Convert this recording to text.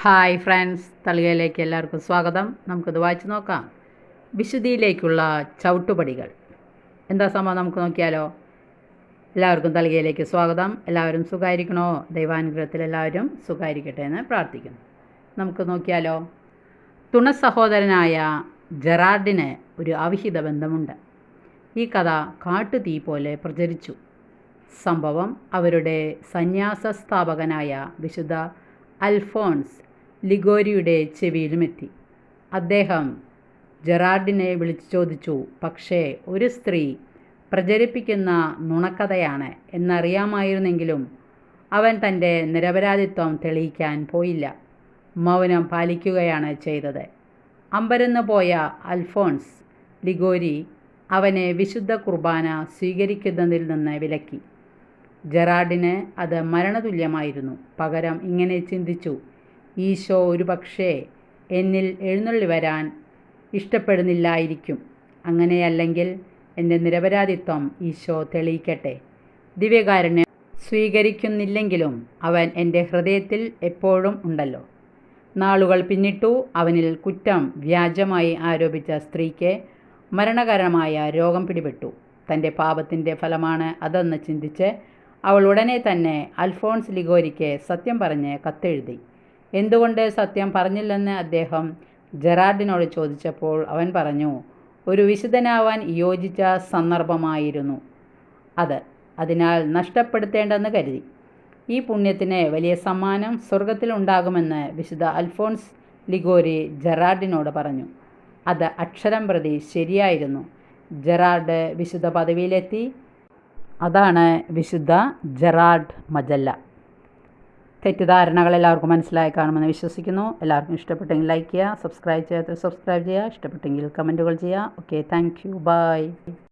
Hi friends തളികയിലേക്ക് എല്ലാവർക്കും സ്വാഗതം. നമുക്കിത് വായിച്ചു നോക്കാം. വിശുദ്ധിയിലേക്കുള്ള ചവിട്ടുപടികൾ. എന്താ സംഭവം നമുക്ക് നോക്കിയാലോ? എല്ലാവർക്കും തളികയിലേക്ക് സ്വാഗതം. എല്ലാവരും സുഖമായിരിക്കണോ ദൈവാനുഗ്രഹത്തിൽ എല്ലാവരും സുഖമായിരിക്കട്ടെ എന്ന് പ്രാർത്ഥിക്കുന്നു. നമുക്ക് നോക്കിയാലോ? തുണ സഹോദരനായ ജെറാർഡിന് ഒരു അവിഹിത ബന്ധമുണ്ട്. ഈ കഥ കാട്ടുതീ പോലെ പ്രചരിച്ചു. സംഭവം അവരുടെ സന്യാസ സ്ഥാപകനായ വിശുദ്ധ അൽഫോൺസ് ലിഗോരിയുടെ ചെവിയിലുമെത്തി. അദ്ദേഹം ജെറാർഡിനെ വിളിച്ചു ചോദിച്ചു പക്ഷേ ഒരു സ്ത്രീ പ്രചരിപ്പിക്കുന്ന നുണക്കഥയാണ് എന്നറിയാമായിരുന്നെങ്കിലും അവൻ തന്റെ നിരപരാധിത്വം തെളിയിക്കാൻ പോയില്ല. മൗനം പാലിക്കുകയാണ് ചെയ്തത്. അമ്പരന്ന് പോയ അൽഫോൺസ് ലിഗോരി അവനെ വിശുദ്ധ കുർബാന സ്വീകരിക്കുന്നതിൽ നിന്ന് വിലക്കി. ജെറാർഡിന് അത് മരണതുല്യമായിരുന്നു. പകരം ഇങ്ങനെ ചിന്തിച്ചു ഈശോ ഒരു പക്ഷേ എന്നിൽ എഴുന്നള്ളി വരാൻ ഇഷ്ടപ്പെടുന്നില്ലായിരിക്കും. അങ്ങനെയല്ലെങ്കിൽ എന്റെ നിരപരാധിത്വം ഈശോ തെളിയിക്കട്ടെ. ദിവ്യകാരുണ്യം സ്വീകരിക്കുന്നില്ലെങ്കിലും അവൻ എന്റെ ഹൃദയത്തിൽ എപ്പോഴും ഉണ്ടല്ലോ. നാളുകൾ പിന്നിട്ടു അവനിൽ കുറ്റം വ്യാജമായി ആരോപിച്ച സ്ത്രീക്ക് മരണകരമായ രോഗം പിടിപെട്ടു. തന്റെ പാപത്തിന്റെ ഫലമാണ് അതെന്ന് ചിന്തിച്ച് അവൾ ഉടനെ തന്നെ അൽഫോൺസ് ലിഗോരിക്ക് സത്യം പറഞ്ഞ് കത്തെഴുതി. എന്തുകൊണ്ട് സത്യം പറഞ്ഞില്ലെന്ന് അദ്ദേഹം ജെറാർഡിനോട് ചോദിച്ചപ്പോൾ അവൻ പറഞ്ഞു ഒരു വിശുദ്ധനാവാൻ യോജിച്ച സന്ദർഭമായിരുന്നു അത്. അതിനാൽ നഷ്ടപ്പെടുത്തേണ്ടെന്ന് കരുതി. ഈ പുണ്യത്തിന് വലിയ സമ്മാനം സ്വർഗത്തിലുണ്ടാകുമെന്ന് വിശുദ്ധ അൽഫോൺസ് ലിഗോരി ജെറാർഡിനോട് പറഞ്ഞു. അത് അക്ഷരം പ്രതി ശരിയായിരുന്നു. ജെറാർഡ് വിശുദ്ധ പദവിയിലെത്തി. അതാണ് വിശുദ്ധ ജെറാർഡ് മജല്ല. തെറ്റിദ്ധാരണകൾ എല്ലാവർക്കും മനസ്സിലായി കാണുമെന്ന് വിശ്വസിക്കുന്നു. എല്ലാവർക്കും ഇഷ്ടപ്പെട്ടെങ്കിൽ ലൈക്ക് ചെയ്യുക സബ്സ്ക്രൈബ് ചെയ്യാത്ത സബ്സ്ക്രൈബ് ചെയ്യുക ഇഷ്ടപ്പെട്ടെങ്കിൽ കമന്റുകൾ ചെയ്യുക. Okay thank you by